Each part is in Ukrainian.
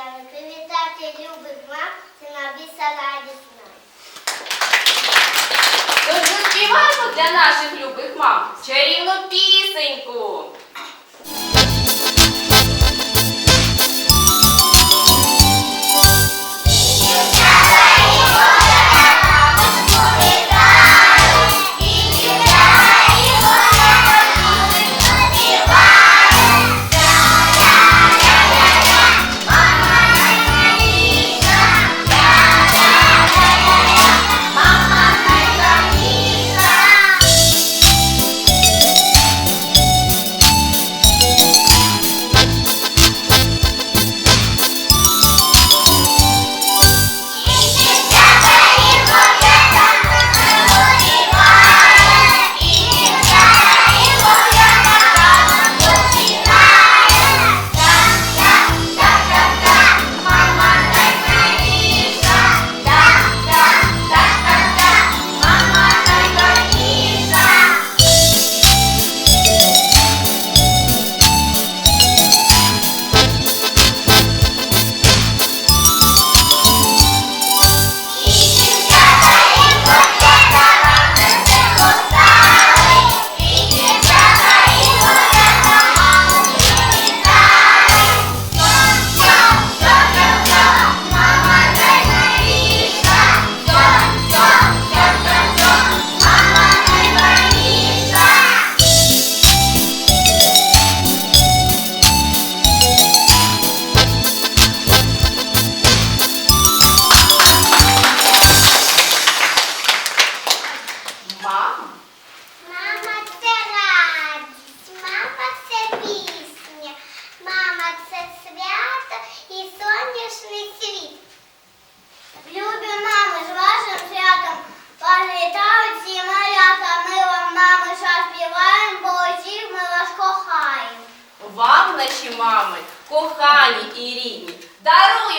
гостями, привітати любих мам, це набіса радісна. Тож заспіваємо для наших любих мам чарівну пісеньку. Dar um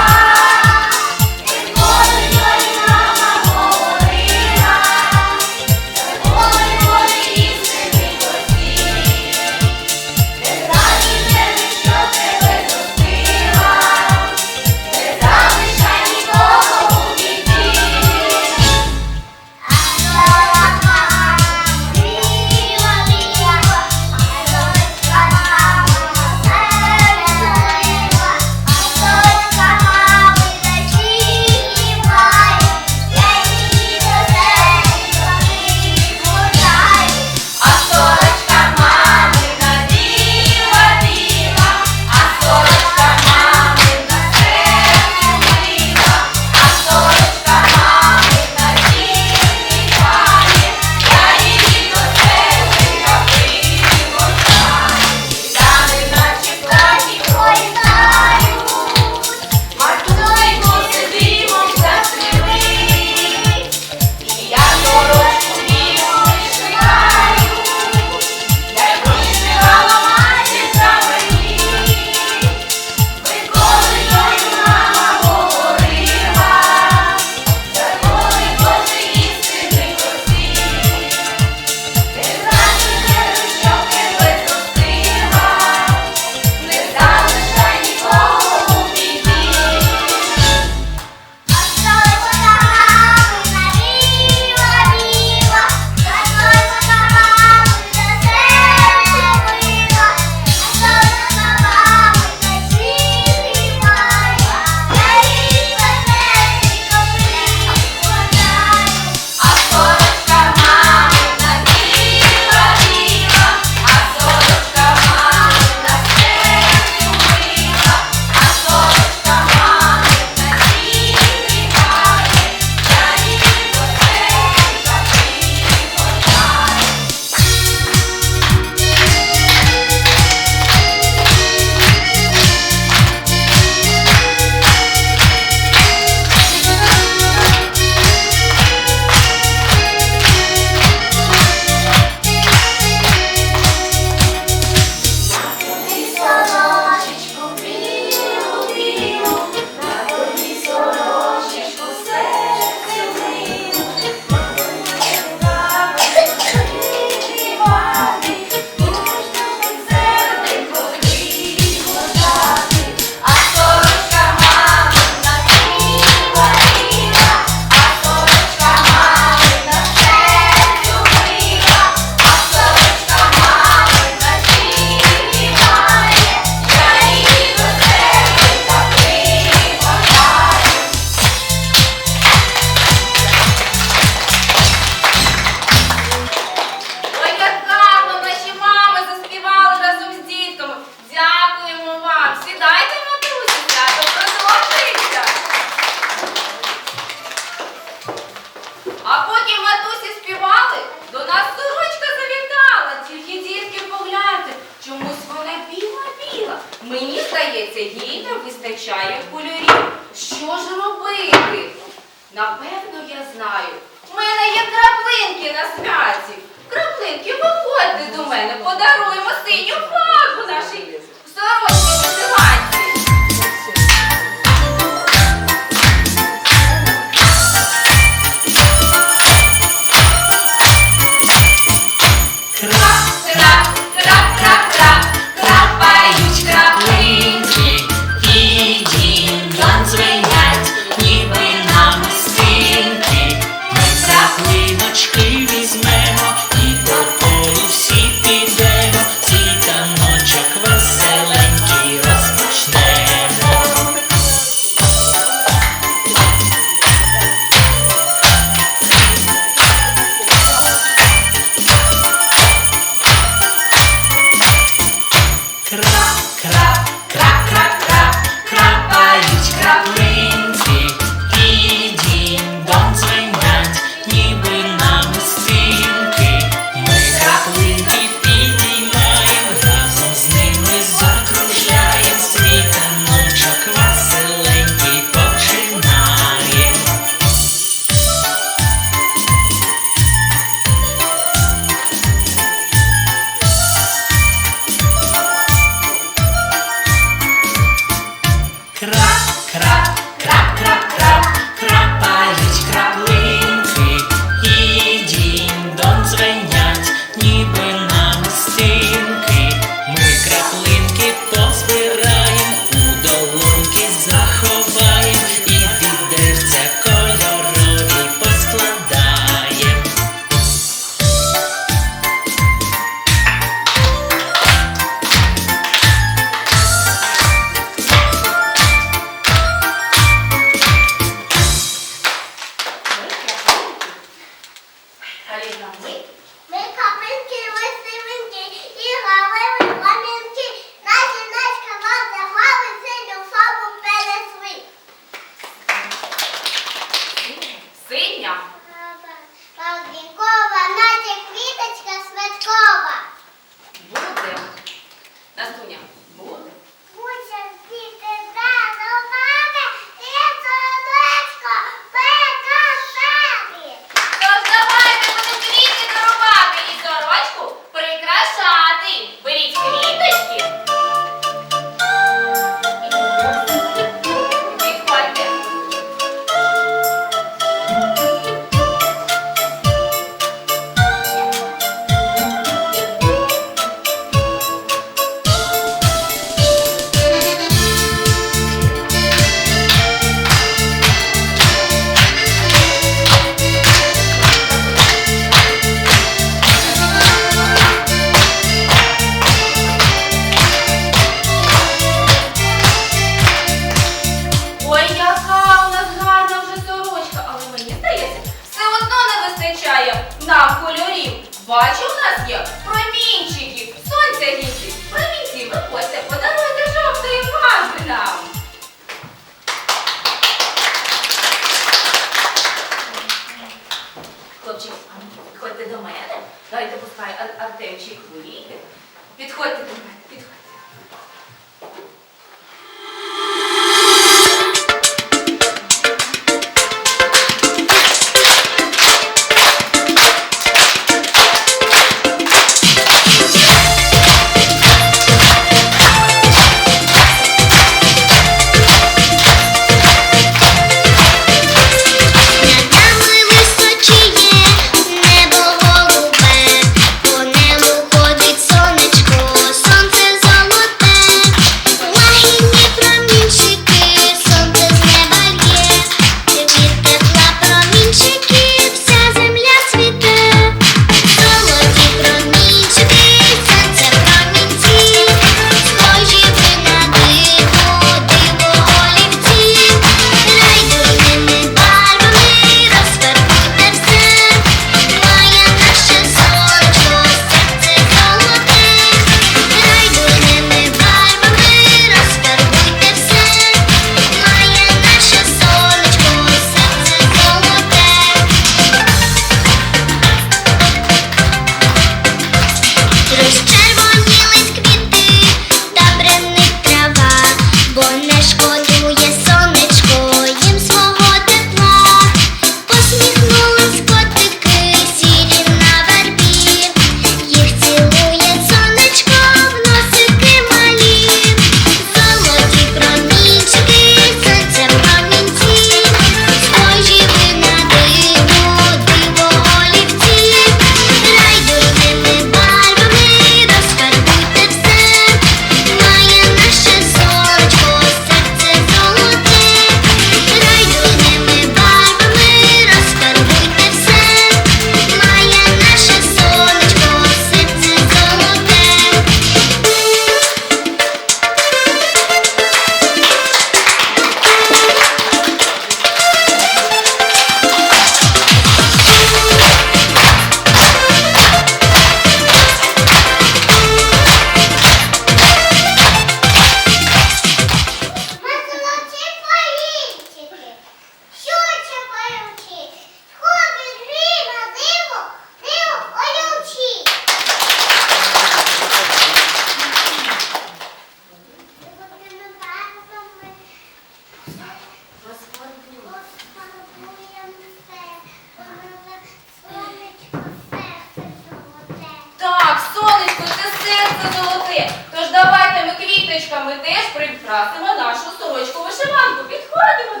серце золоте. Тож давайте ми квіточками теж прикрасимо нашу сорочку вишиванку. Підходимо.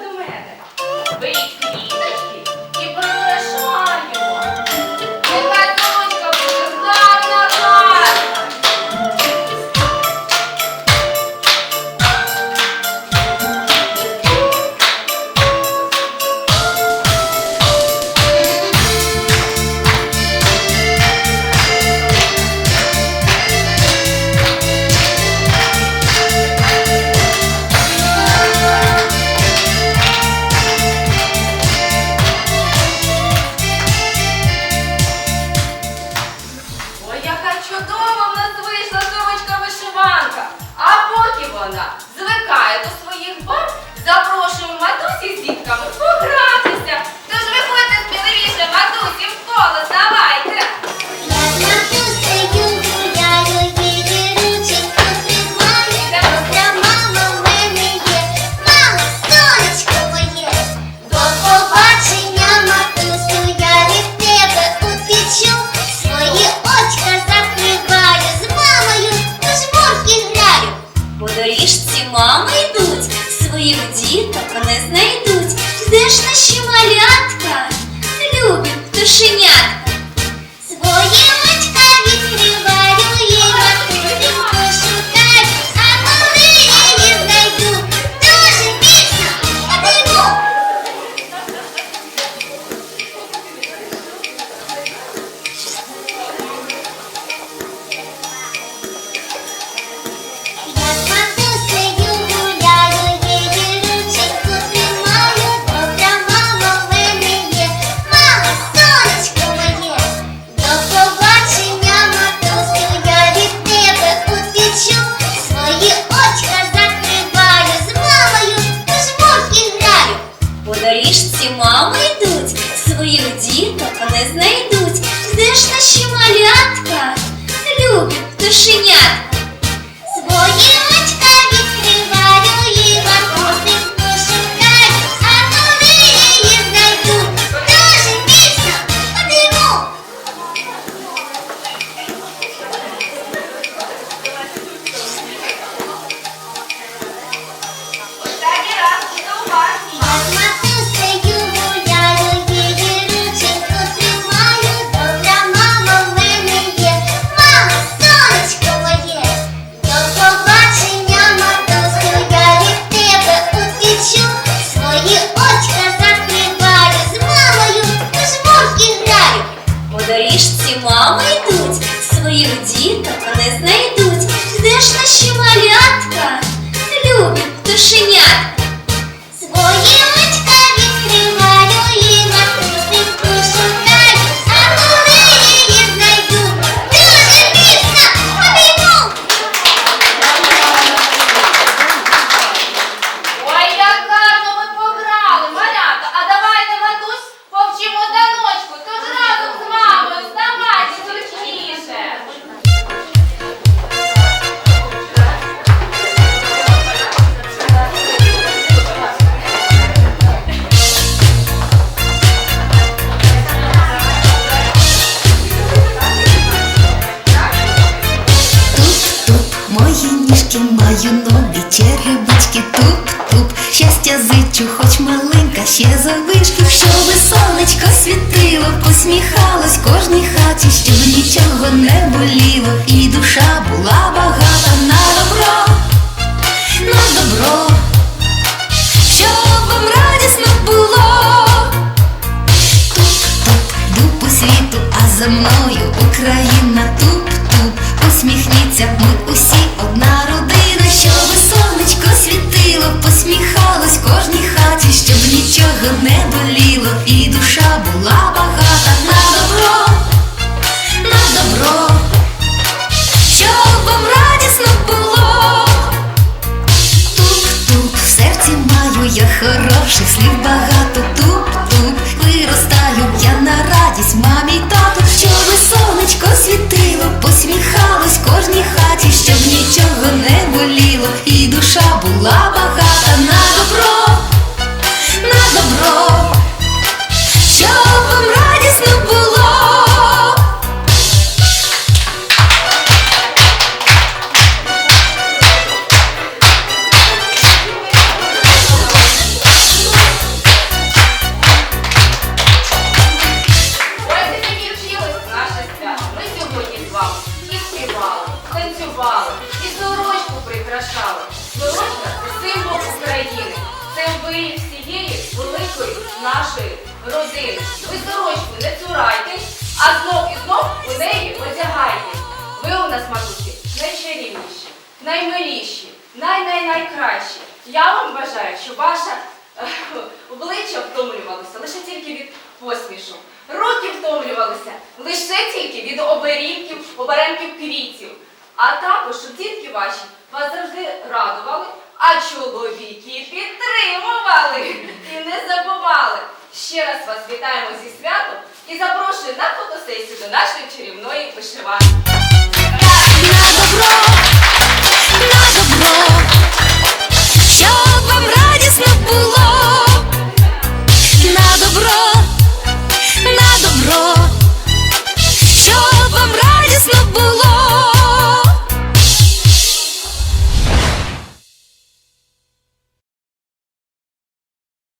посміхалась кожній хаті, щоб нічого не боліло, і душа була багата на добро, на добро, щоб вам радісно було. Туп, туп, йду світу, а за мною Україна туп, туп, посміхніться, ми усі одна родина, щоб сонечко світило, посміхалось кожній хаті, щоб нічого не боліло. хороших слів багато туп-туп Виростаю я на радість мамі й тату, щоб сонечко світило, посміхалось кожній хаті, щоб нічого. Най-най-найкращі. Я вам бажаю, щоб ваше е, обличчя втомлювалося лише тільки від посмішок. Руки втомлювалися лише тільки від оберімків, оберемків квітів. А також, щоб дітки ваші вас завжди радували, а чоловіки підтримували і не забували. Ще раз вас вітаємо зі святом і запрошую на фотосесію до нашої чарівної вишиванки. На